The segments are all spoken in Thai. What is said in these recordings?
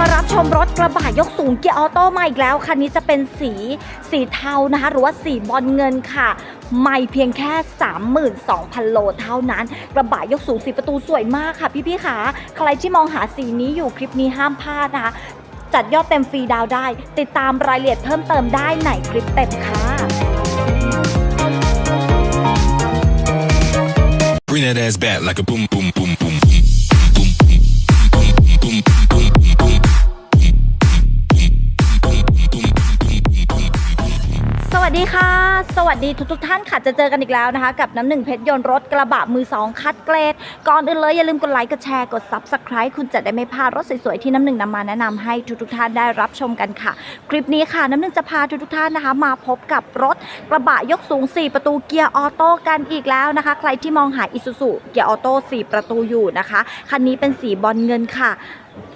มารับชมรถกระบะยกสูงเกียร์ออโต้มาอีกแล้ว คันนี้จะเป็นสีสีเทานะคะ หรือว่าสีบอลเงินค่ะ ไม่เพียงแค่ 32,000 โลเท่านั้น กระบะยกสูงสีประตูสวยมากค่ะพี่ๆค่ะ ใครที่มองหาสีนี้อยู่คลิปนี้ห้ามพลาดนะคะ จัดยอดเต็มฟรีดาวได้ ติดตามรายละเอียดเพิ่มเติมได้ในคลิปเต็มค่ะ Bring that ass back like a boom, boom. Boom, ดีทุกทท่านค่ะจะเจอกันอีกแล้วนะคะ กับน้ำหนึ่งเพชรยนต์รถกระบะมือสองคัดเกรด ก่อนอื่นเลยอย่าลืมกดไลค์กดแชร์กด Subscribe คุณจะได้ไม่พลาดรถสวยๆที่น้ำหนึ่งนำมาแนะนำให้ทุกทท่านได้รับชมกันค่ะ คลิปนี้ค่ะน้ำหนึ่งจะพาทุกทท่านนะคะ มาพบกับรถกระบะยกสูง 4 ประตูเกียร์ออโต้กันอีกแล้วนะคะ ใครที่มองหาอิซูซุเกียร์ออโต้4ประตูอยู่นะคะคันนี้เป็นสีบอลเงินค่ะ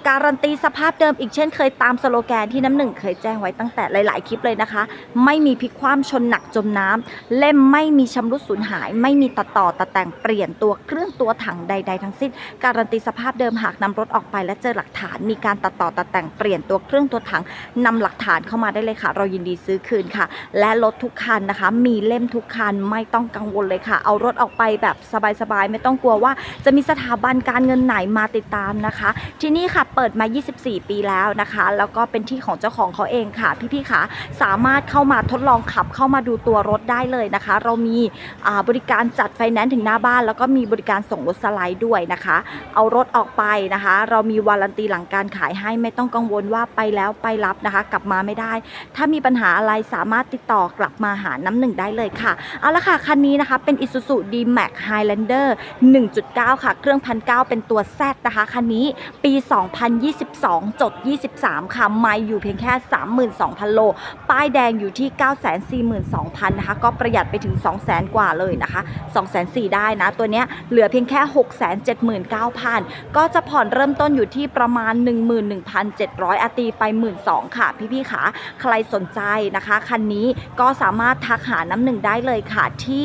การันตีสภาพเดิมอีกเช่นเคยตามสโลแกนที่น้ำหนึ่งเคยแจ้งไว้ตั้งแต่หลาย ๆ คลิปเลยนะคะ ไม่มีพิกคว่ำชนหนักจมน้ำเล่มไม่มีชำรุดสูญหาย ไม่มีตัดต่อตัดแต่งเปลี่ยนตัวเครื่องตัวถังใด ๆ ทั้งสิ้น การันตีสภาพเดิมหากนำรถออกไปและเจอหลักฐาน มีการตัดต่อตัดแต่งเปลี่ยนตัวเครื่องตัวถังนำหลักฐานเข้ามาได้เลยค่ะ เรายินดีซื้อคืนค่ะ และรถทุกคันนะคะ มีเล่มทุกคันไม่ต้องกังวลเลยค่ะ เอารถออกไปแบบสบาย ๆ ไม่ต้องกลัวว่า จะมีสถาบันการเงินไหนมาติดตามนะคะ ที่นี่ี่ค่ะเปิดมา 24 ปีแล้วนะคะ แล้วก็เป็นที่ของเจ้าของเขาเองค่ะ พี่ๆค่ะสามารถเข้ามาทดลองขับเข้ามาดูตัวรถได้เลยนะคะ เรามีบริการจัดไฟแนนซ์ถึงหน้าบ้าน แล้วก็มีบริการส่งรถสไลด์ด้วยนะคะ เอารถออกไปนะคะ เรามีวารันตีหลังการขายให้ไม่ต้องกังวลว่าไปแล้วไปรับนะคะ กลับมาไม่ได้ ถ้ามีปัญหาอะไรสามารถติดต่อกลับมาหาน้ำหนึ่งได้เลยค่ะเอาละค่ะคันนี้นะคะเป็น Isuzu D-Max Highlander 1.9 ค่ะ เครื่องพันเเป็นตัว Z นะคะคันนี้ปี2022 จด 23 ค่ะไม่อยู่เพียงแค่ 32,000 โล ป้ายแดงอยู่ที่ 942,000 นะคะ ก็ประหยัดไปถึง 200,000 กว่าเลยนะคะ 204,000 ได้นะ ตัวเนี้ยเหลือเพียงแค่ 679,000 ก็จะผ่อนเริ่มต้นอยู่ที่ประมาณ 11,700 อาตีไป 12,000 ค่ะ พี่ๆค่ะ ใครสนใจนะคะ คันนี้ก็สามารถทักหาน้ำหนึ่งได้เลยค่ะที่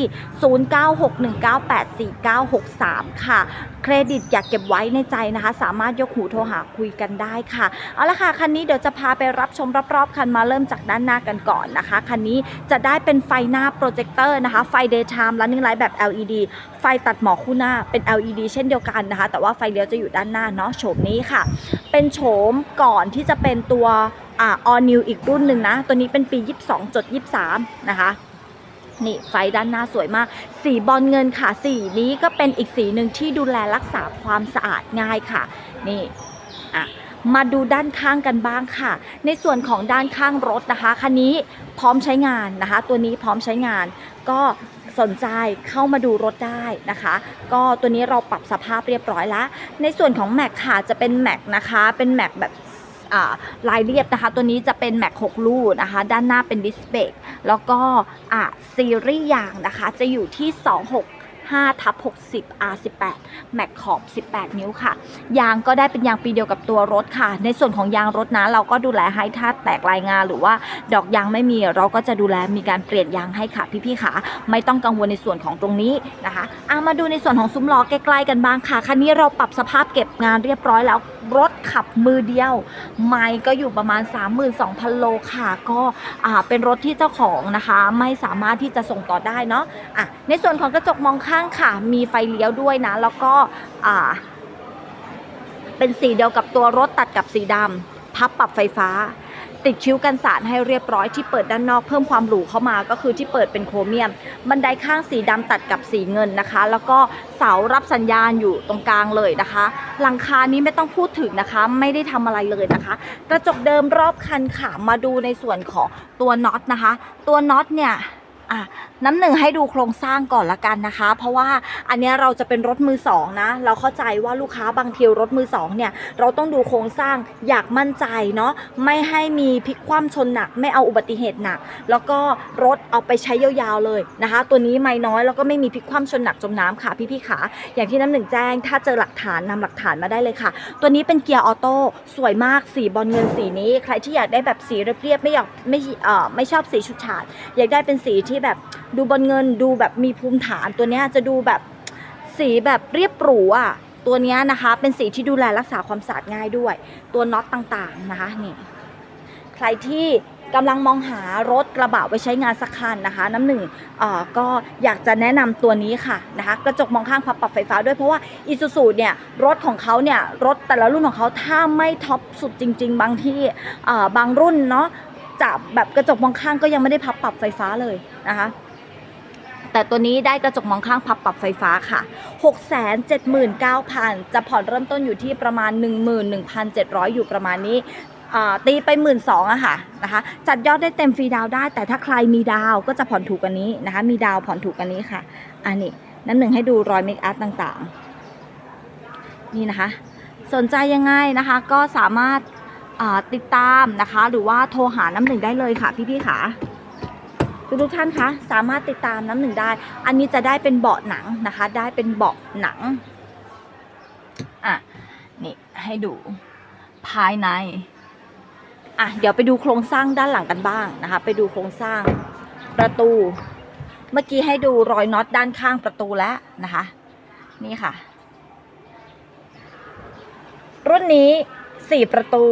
0961984963 ค่ะเครดิตอยากเก็บไว้ในใจนะคะ สามารถยกหูโทรหาคุยกันได้ค่ะ เอาละค่ะคันนี้เดี๋ยวจะพาไปรับชมรอบๆคันมาเริ่มจากด้านหน้ากันก่อนนะคะ คันนี้จะได้เป็นไฟหน้าโปรเจคเตอร์นะคะ ไฟ daytime running light แบบ LED ไฟตัดหมอกคู่หน้าเป็น LED เช่นเดียวกันนะคะ แต่ว่าไฟเลี้ยวจะอยู่ด้านหน้าเนาะโฉมนี้ค่ะ เป็นโฉมก่อนที่จะเป็นตัวอ่า all new อีกรุ่นหนึ่งนะ ตัวนี้เป็นปี 22จด23 นะคะ นี่ไฟด้านหน้าสวยมาก สีบอลเงินค่ะ สีนี้ก็เป็นอีกสีหนึ่งที่ดูแลรักษาความสะอาดง่ายค่ะ นี่อะมาดูด้านข้างกันบ้างค่ะ ในส่วนของด้านข้างรถนะคะคันนี้พร้อมใช้งานนะคะ ตัวนี้พร้อมใช้งาน ก็สนใจเข้ามาดูรถได้นะคะ ก็ตัวนี้เราปรับสภาพเรียบร้อยแล้ว ในส่วนของแม็กค่ะจะเป็นแม็กนะคะ เป็นแม็กแบบ ลายเรียบนะคะ ตัวนี้จะเป็นแม็ก6ลูนะคะ ด้านหน้าเป็นดิสเบรกแล้วก็ซีรีส์ยางนะคะ จะอยู่ที่ 5ทับ60 R18 แม็กขอบ 18 นิ้วค่ะ ยางก็ได้เป็นยางปีเดียวกับตัวรถค่ะ ในส่วนของยางรถนะเราก็ดูแลให้ถ้าแตกลายงานหรือว่าดอกยางไม่มีเราก็จะดูแลมีการเปลี่ยนยางให้ค่ะพี่ๆค่ะ ไม่ต้องกังวลในส่วนของตรงนี้นะคะอามาดูในส่วนของซุ้มล้อใกล้ๆกันบ้างค่ะคันนี้เราปรับสภาพเก็บงานเรียบร้อยแล้วรถขับมือเดียว ไม่ก็อยู่ประมาณ 32,000 โลค่ะ ก็อ่าเป็นรถที่เจ้าของนะคะ ไม่สามารถที่จะส่งต่อได้เนาะอะในส่วนของกระจกมองข้างค่ะ มีไฟเลี้ยวด้วยนะ แล้วก็เป็นสีเดียวกับตัวรถตัดกับสีดำพับปรับไฟฟ้า ติดคิ้วกันสาดให้เรียบร้อยที่เปิดด้านนอกเพิ่มความหรูเข้ามาก็คือที่เปิดเป็นโครเมียม บันไดข้างสีดำตัดกับสีเงินนะคะ แล้วก็เสารับสัญญาณอยู่ตรงกลางเลยนะคะ หลังคานี้ไม่ต้องพูดถึงนะคะ ไม่ได้ทำอะไรเลยนะคะ กระจกเดิมรอบคันค่ะมาดูในส่วนของตัวน็อตนะคะ ตัวน็อตเนี่ย อะน้ำหนึ่งให้ดูโครงสร้างก่อนละกันนะคะ เพราะว่าอันนี้เราจะเป็นรถมือสองนะ เราเข้าใจว่าลูกค้าบางทีรถมือสองเนี่ย เราต้องดูโครงสร้างอยากมั่นใจเนาะไม่ให้มีพลิกคว่ำชนหนัก ไม่เอาอุบัติเหตุหนัก แล้วก็รถเอาไปใช้ยาวๆเลยนะคะ ตัวนี้ไม่น้อยแล้วก็ไม่มีพลิกคว่ำชนหนักจมน้ำค่ะพี่ๆขาอย่างที่น้ำหนึ่งแจ้ง ถ้าเจอหลักฐานนำหลักฐานมาได้เลยค่ะ ตัวนี้เป็นเกียร์ออโต้สวยมากสีบอลเงินสีนี้ ใครที่อยากได้แบบสีเรียบๆไม่อยากไม่เออไม่ชอบสีชุดฉาดอยากได้เป็นสีที่แบบดูบอลเงินดูแบบมีภูมิฐานตัวเนี้ยจะดูแบบสีแบบเรียบหรูอะตัวเนี้ยนะคะเป็นสีที่ดูแลรักษาความสะอาดง่ายด้วย ตัวน็อตต่างๆนะคะนี่ใครที่กำลังมองหารถกระบะไว้ใช้งานสักคันนะคะ น้ำหนึ่งเออก็อยากจะแนะนำตัวนี้ค่ะนะคะกระจกมองข้างพับปรับไฟฟ้าด้วยเพราะว่าอีซูซูเนี่ยรถของเขาเนี่ยรถแต่ละรุ่นของเขาถ้าไม่ท็อปสุดจริง ๆ บางที่บางรุ่นเนาะ จะแบบกระจกมองข้างก็ยังไม่ได้พับปรับไฟฟ้าเลยนะคะ แต่ตัวนี้ได้กระจกมองข้างพับปรับไฟฟ้าค่ะ 679,000 จะผ่อนเริ่มต้นอยู่ที่ประมาณ 11,700 อยู่ประมาณนี้ตีไปหมื่นสองอะค่ะนะคะจัดยอดได้เต็มฟรีดาวได้ แต่ถ้าใครมีดาวก็จะผ่อนถูกกันนี้นะคะ มีดาวผ่อนถูกกันนี้ค่ะ อันนี้น้ำหนึ่งให้ดูรอยเมคอัพต่างๆ นี่นะคะ สนใจยังไงนะคะก็สามารถ ติดตามนะคะ หรือว่าโทรหาน้ำหนึ่งได้เลยค่ะพี่ๆค่ะทุกทุกท่านคะสามารถติดตามน้ำหนึ่งได้ อันนี้จะได้เป็นเบาะหนังนะคะ ได้เป็นเบาะหนังอะนี่ให้ดูภายในอะเดี๋ยวไปดูโครงสร้างด้านหลังกันบ้างนะคะ ไปดูโครงสร้างประตู เมื่อกี้ให้ดูรอยน็อตด้านข้างประตูแล้วนะคะ นี่ค่ะ รุ่นนี้ 4 ประตู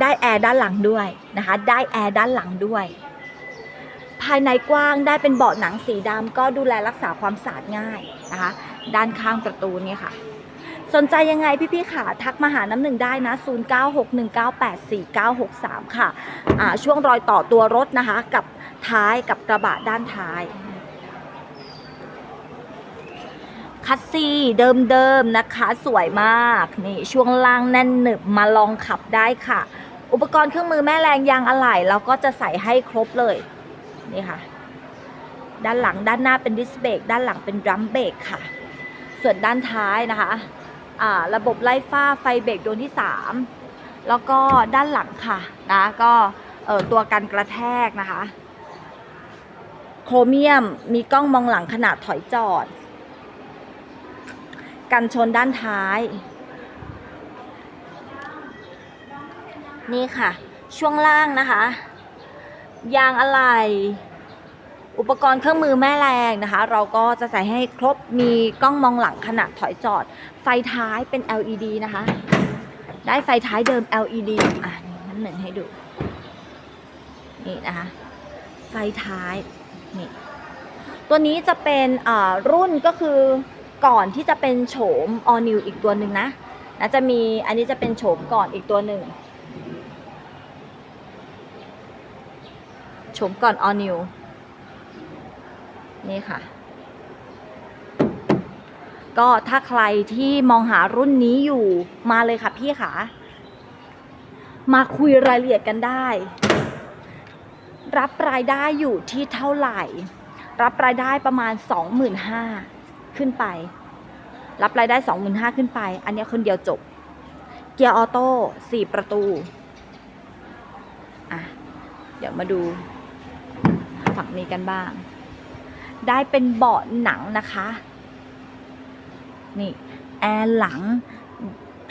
ได้แอร์ด้านหลังด้วยนะคะ ได้แอร์ด้านหลังด้วย ภายในกว้างได้เป็นเบาะหนังสีดำก็ดูแลรักษาความสะอาดง่ายนะคะ ด้านข้างประตูนี่ค่ะ สนใจยังไงพี่ๆค่ะ ทักมาหาน้ำหนึ่งได้นะ 0961984963 ค่ะ ช่วงรอยต่อตัวรถนะคะ กับท้ายกับกระบะด้านท้าย คัสซีเดิมๆนะคะ สวยมากนี่ช่วงล่างแน่นหนึบมาลองขับได้ค่ะ อุปกรณ์เครื่องมือแม่แรงยางอะไหล่เราก็จะใส่ให้ครบเลยนี่ค่ะ ด้านหลังด้านหน้าเป็นดิสเบรกด้านหลังเป็นดรัมเบรกค่ะ ส่วนด้านท้ายนะคะอ่าระบบไล่ฟ้าไฟเบรกดวงที่ 3 แล้วก็ด้านหลังค่ะนะก็เอ่อตัวกันกระแทกนะคะ โครเมียมมีกล้องมองหลังขนาดถอยจอด กันชนด้านท้าย นี่ค่ะ ช่วงล่างนะคะ ยางอะไหล่อุปกรณ์เครื่องมือแม่แรงนะคะ เราก็จะใส่ให้ครบมีกล้องมองหลังขนาดถอยจอด ไฟท้ายเป็น LED นะคะ ได้ไฟท้ายเดิม LED อะนี่น้ำหนึ่งให้ดู นี่นะคะ ไฟท้ายนี่ตัวนี้จะเป็นอ่ารุ่นก็คือ ก่อนที่จะเป็นโฉม all new อีกตัวหนึ่งนะนะจะมีอันนี้จะเป็นโฉมก่อนอีกตัวหนึ่งชมก่อน all new นี่ค่ะ ก็ถ้าใครที่มองหารุ่นนี้อยู่มาเลยค่ะพี่ค่ะ มาคุยรายละเอียดกันได้ รับรายได้อยู่ที่เท่าไหร่ รับรายได้ประมาณ 25,000 ขึ้นไป รับรายได้ 25,000ขึ้นไป อันนี้คนเดียวจบ เกียร์ออโต้สี่ประตู อะ เดี๋ยวมาดู ฝั่งนี้กันบ้าง ได้เป็นเบาะหนังนะคะ นี่ แอร์หลัง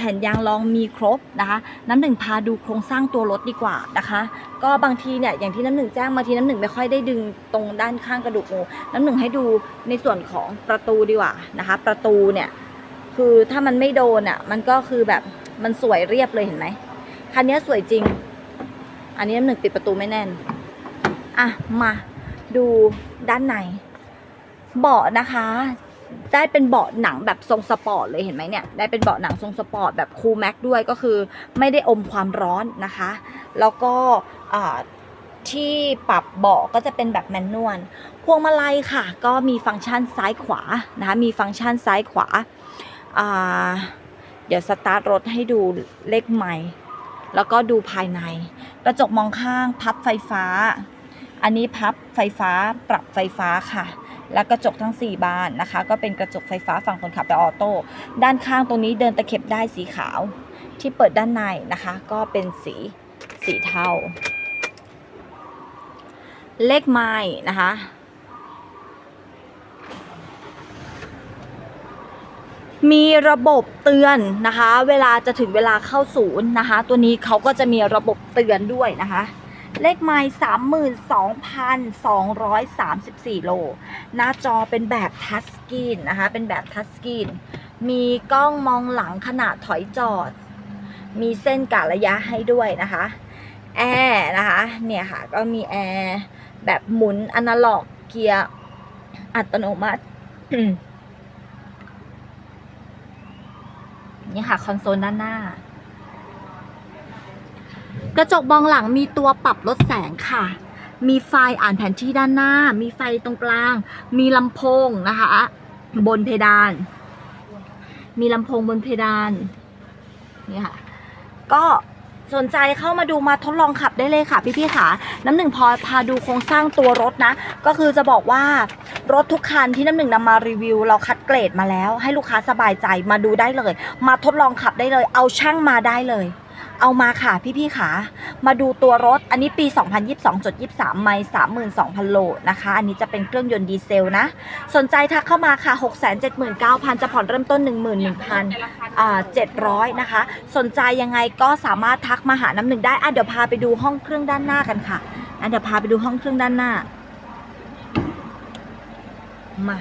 ผ่นยางรองมีครบนะคะน้ำหนึ่งพาดูโครงสร้างตัวรถดีกว่านะคะ ก็บางทีเนี่ยอย่างที่น้ำหนึ่งแจ้งบางทีน้ำหนึ่งไม่ค่อยได้ดึงตรงด้านข้างกระดูกงูน้ำหนึ่งให้ดูในส่วนของประตูดีกว่านะคะ ประตูเนี่ยคือถ้ามันไม่โดนอะมันก็คือแบบมันสวยเรียบเลยเห็นไหมคันนี้สวยจริง อันนี้น้ำหนึ่งปิดประตูไม่แน่นอะมาดูด้านในเบาะนะคะ ได้เป็นเบาะหนังแบบทรงสปอร์ตเลยเห็นไหมเนี่ยได้เป็นเบาะหนังทรงสปอร์ตแบบคูลแม็กด้วยก็คือไม่ได้อมความร้อนนะคะ แล้วก็ที่ปรับเบาะก็จะเป็นแบบแมนนวลพวงมาลัยค่ะ ก็มีฟังก์ชันซ้ายขวานะคะมีฟังก์ชันซ้ายขวาอ่าเดี๋ยวสตาร์ทรถให้ดูเลขไมล์แล้วก็ดูภายใน กระจกมองข้างพับไฟฟ้า อันนี้พับไฟฟ้าปรับไฟฟ้าค่ะ และกระจกทั้ง 4 บานนะคะ ก็เป็นกระจกไฟฟ้าฝั่งคนขับแบบออโต้ด้านข้างตรงนี้เดินตะเข็บได้สีขาว ที่เปิดด้านในนะคะ ก็เป็นสีสีเทาเลขไม้นะคะมีระบบเตือนนะคะ เวลาจะถึงเวลาเข้าศูนย์นะคะ ตัวนี้เขาก็จะมีระบบเตือนด้วยนะคะ เลขไม้สามหมื่นสองพันสองร้อยสามสิบสี่โล หน้าจอเป็นแบบทัชสกรีนนะคะ เป็นแบบทัชสกรีน มีกล้องมองหลังขณะถอยจอด มีเส้นกะระยะให้ด้วยนะคะ แอร์นะคะ เนี่ยค่ะ ก็มีแอร์แบบหมุนอนาล็อกเกียร์อัตโนมัติ นี่ค่ะ คอนโซลด้านหน้า กระจกมองหลังมีตัวปรับลดแสงค่ะ มีไฟอ่านแผนที่ด้านหน้า มีไฟตรงกลาง มีลำโพงนะคะ บนเพดาน มีลำโพงบนเพดานนี่ค่ะ ก็สนใจเข้ามาดูมาทดลองขับได้เลยค่ะพี่ๆค่ะ น้ำหนึ่งพอพาดูโครงสร้างตัวรถนะ ก็คือจะบอกว่ารถทุกคันที่น้ำหนึ่งนำมารีวิว เราคัดเกรดมาแล้ว ให้ลูกค้าสบายใจมาดูได้เลย มาทดลองขับได้เลย เอาช่างมาได้เลย เอามาค่ะพี่ๆค่ะ มาดูตัวรถ อันนี้ปี 2022.23 ไมล์32,000 โลนะคะ อันนี้จะเป็นเครื่องยนต์ดีเซลนะ สนใจทักเข้ามาค่ะ 679,000 จะผ่อนเริ่มต้น 11,000อ่า700 นะคะ สนใจยังไงก็สามารถทักมาหาน้ำหนึ่งได้ อะเดี๋ยวพาไปดูห้องเครื่องด้านหน้ากันค่ะอะเดี๋ยวพาไปดูห้องเครื่องด้านหน้า มา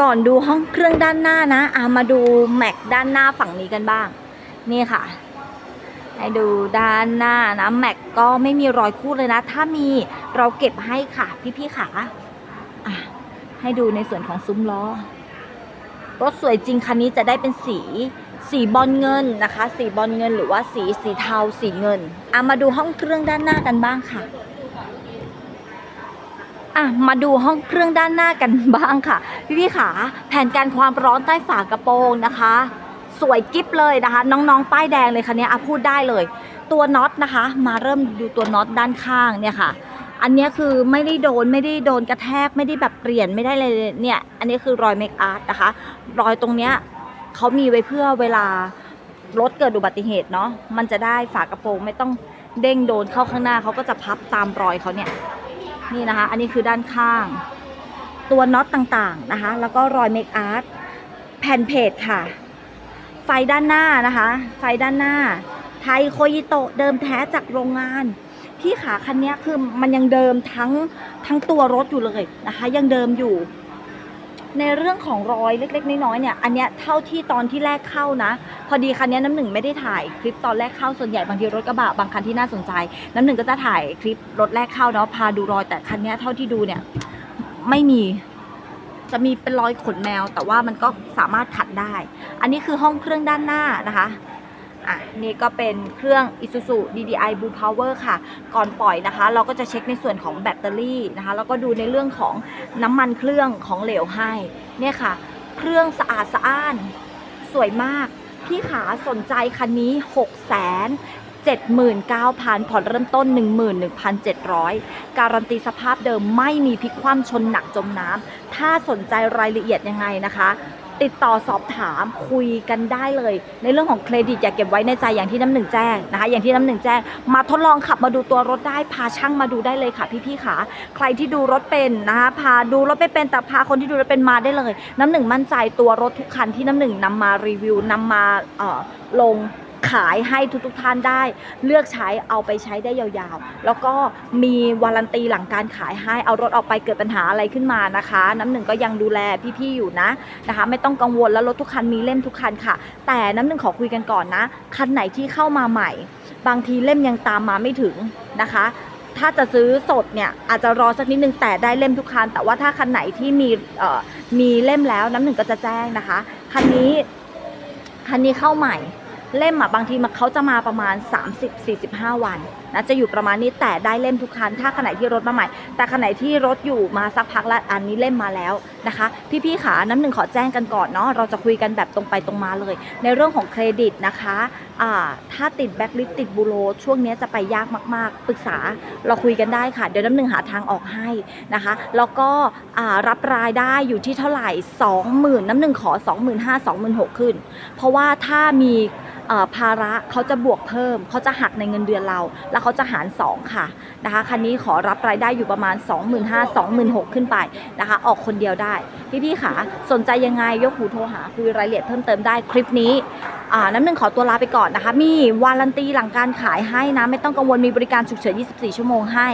ก่อนดูห้องเครื่องด้านหน้านะอะมาดูแม็กด้านหน้าฝั่งนี้กันบ้าง นี่ค่ะ ให้ดูด้านหน้านะแม็กก็ไม่มีรอยคูดเลยนะ ถ้ามีเราเก็บให้ค่ะ พี่ๆค่ะอะให้ดูในส่วนของซุ้มล้อ รถสวยจริงคันนี้จะได้เป็นสีสีบอลเงินนะคะ สีบอลเงินหรือว่าสีสีเทาสีเงินเอะมาดูห้องเครื่องด้านหน้ากันบ้างค่ะ อะมาดูห้องเครื่องด้านหน้ากันบ้างค่ะ พี่พี่ๆขาแผนการความร้อนใต้ฝากระโปรงนะคะ สวยกิ๊บเลยนะคะ น้องๆป้ายแดงเลยคันนี้อะพูดได้เลย ตัวน็อตนะคะ มาเริ่มดูตัวน็อตด้านข้างเนี่ยค่ะ อันนี้คือไม่ได้โดนไม่ได้โดนกระแทกไม่ได้แบบเปลี่ยนไม่ได้เลยเนี่ย อันนี้คือรอยเมคอาร์ตนะคะ รอยตรงเนี้ยเขามีไว้เพื่อเวลารถเกิดอุบัติเหตุเนาะมันจะได้ฝากระโปรงไม่ต้องเด้งโดนเข้าข้างหน้าเขาก็จะพับตามรอยเขาเนี่ย นี่นะคะ อันนี้คือด้านข้าง ตัวน็อตต่างๆนะคะ แล้วก็รอยเมคอาร์ตแผ่นเพจค่ะ ไฟด้านหน้านะคะ ไฟด้านหน้า ไทยโคยิโตะเดิมแท้จากโรงงานที่ขาคันนี้คือมันยังเดิมทั้งทั้งตัวรถอยู่เลยนะคะ ยังเดิมอยู่ ในเรื่องของรอยเล็ก ๆ น้อยๆเนี่ยอันเนี้ยเท่าที่ตอนที่แรกเข้านะ พอดีคันนี้น้ำหนึ่งไม่ได้ถ่ายคลิปตอนแรกเข้าส่วนใหญ่บางทีรถกระบะบางคันที่น่าสนใจ น้ำหนึ่งก็จะถ่ายคลิปรถแรกเข้าเนาะพาดูรอยแต่คันนี้เท่าที่ดูเนี่ยไม่มีจะมีเป็นรอยขนแมว แต่ว่ามันก็สามารถขัดได้ อันนี้คือห้องเครื่องด้านหน้านะคะ อะนี่ก็เป็นเครื่อง Isuzu DDI Blue Power ค่ะ ก่อนปล่อยนะคะ เราก็จะเช็คในส่วนของแบตเตอรี่นะคะ แล้วก็ดูในเรื่องของน้ำมันเครื่องของเหลวให้ เนี่ยค่ะ เครื่องสะอาดสะอ้าน สวยมาก พี่ขาสนใจคันนี้6 7 9 0 0 0 ผ่อนเริ่มต้น 11,700 การันตีสภาพเดิมไม่มีพลิกคว่ำชนหนักจมน้ำ ถ้าสนใจรายละเอียดยังไงนะคะ ติดต่อสอบถามคุยกันได้เลย ในเรื่องของเครดิตอย่าเก็บไว้ในใจอย่างที่น้ำหนึ่งแจ้งนะคะ อย่างที่น้ำหนึ่งแจ้งมาทดลองขับมาดูตัวรถได้พาช่างมาดูได้เลยค่ะพี่ๆค่ะ ใครที่ดูรถเป็นนะคะพาดูรถไม่เป็นแต่พาคนที่ดูรถเป็นมาได้เลย น้ำหนึ่งมั่นใจตัวรถทุกคันที่น้ำหนึ่งนำมารีวิวนำมาเอ่อลง ขายให้ทุกๆท่านได้ เลือกใช้เอาไปใช้ได้ยาวๆ แล้วก็มีวารันตีหลังการขายให้เอารถออกไปเกิดปัญหาอะไรขึ้นมานะคะ น้ำหนึ่งก็ยังดูแลพี่ๆอยู่นะนะคะ ไม่ต้องกังวลแล้วรถทุกคันมีเล่มทุกคันค่ะ แต่น้ำหนึ่งขอคุยกันก่อนนะ คันไหนที่เข้ามาใหม่ บางทีเล่มยังตามมาไม่ถึงนะคะถ้าจะซื้อสดเนี่ยอาจจะรอสักนิดนึงแต่ได้เล่มทุกคัน แต่ว่าถ้าคันไหนที่มีเอ่อมีเล่มแล้วน้ำหนึ่งก็จะแจ้งนะคะ คันนี้คันนี้เข้าใหม่ เล่มอะบางทีมันเขาจะมาประมาณ 30-45 วันนะจะอยู่ประมาณนี้แต่ได้เล่มทุกคันถ้าคันไหนที่รถมาใหม่ แต่คันไหนที่รถอยู่มาสักพักแล้วอันนี้เล่มมาแล้วนะคะ พี่ๆขาน้ำหนึ่งขอแจ้งกันก่อนเนาะเราจะคุยกันแบบตรงไปตรงมาเลย ในเรื่องของเครดิตนะคะอ่าถ้าติดแบ็คลิสติดบูโรช่วงนี้จะไปยากมากๆปรึกษาเราคุยกันได้ค่ะ เดี๋ยวน้ำหนึ่งหาทางออกให้นะคะ แล้วก็อ่ารับรายได้อยู่ที่เท่าไหร่ 20,000 น้ำหนึ่งขอ 25,000 26,000 ขึ้น เพราะว่าถ้ามี ภาระเขาจะบวกเพิ่ม เขาจะหักในเงินเดือนเรา แล้วเขาจะหาร 2 ค่ะนะคะคันนี้ขอรับรายได้อยู่ประมาณ 25,000 2 6 0 0ขึ้นไปนะคะ ออกคนเดียวได้ พี่ๆค่ะ สนใจยังไงยกหูโทรหาคุยรายละเอียดเพิ่มเติมได้คลิปนี้น้ำหนึ่งขอตัวลาไปก่อนนะคะ มีวารันตีหลังการขายให้นะ ไม่ต้องกังวลมีบริการฉุกเฉิน 24 ชั่วโมงให้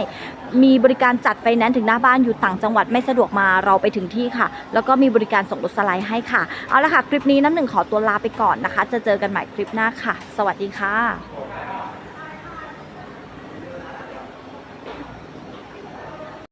มีบริการจัดไฟแนนซ์ถึงหน้าบ้านอยู่ต่างจังหวัดไม่สะดวกมาเราไปถึงที่ค่ะ แล้วก็มีบริการส่งรถสไลด์ให้ค่ะ เอาละค่ะ คลิปนี้น้ำหนึ่งขอตัวลาไปก่อนนะคะ จะเจอกันใหม่คลิปหน้าาค่ะ สวัสดีค่ะ